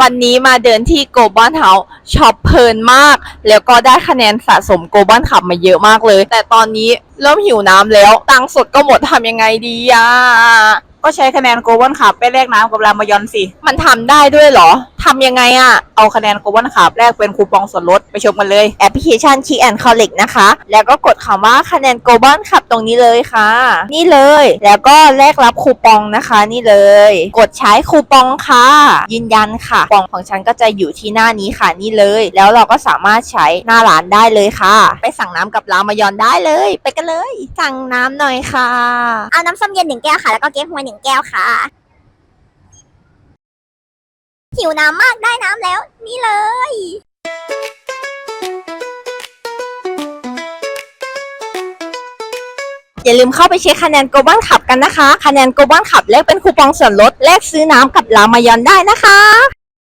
วันนี้มาเดินที่โกลบอลเฮาส์ช็อปเพลินมาก แล้วก็ได้คะแนนสะสมโกลบอลขับมาเยอะมากเลย แต่ตอนนี้ เริ่มหิวน้ำแล้ว ตังค์สดก็หมดทำยังไงดีอะ ก็ใช้คะแนนโกลบอลขับไปแลกน้ำกับรามายอนสิ มันทำได้ด้วยเหรอทำยังไงอะ เอาคะแนนโกลบอลขับแลกเป็นคูปองส่วนลดไปชมกันเลย แอปพลิเคชัน Key and Collect นะคะ แล้วก็กดคำว่าคะแนนโกลบอลขับตรงนี้เลยค่ะ นี่เลย แล้วก็แลกรับคูปองนะคะ นี่เลย กดใช้คูปองค่ะ ยืนยันค่ะคูปองของฉันก็จะอยู่ที่หน้านี้ค่ะ นี่เลย แล้วเราก็สามารถใช้หน้าร้านได้เลยค่ะ ไปสั่งน้ำกับรามายอนได้เลย ไปกันเลยสั่งน้ำหน่อยค่ะ เอาน้ำส้มเย็นหนึ่งแก้วค่ะ แล้วก็เก๊กฮวยหนึ่งแก้วค่ะ หิวน้ำมากได้น้ำแล้ว นี่เลย อย่าลืมเข้าไปเช็คคะแนนโกลบอลขับกันนะคะ คะแนนโกลบอลขับแลกเป็นคูปองส่วนลดแลกซื้อน้ำกับรามายอนได้นะคะ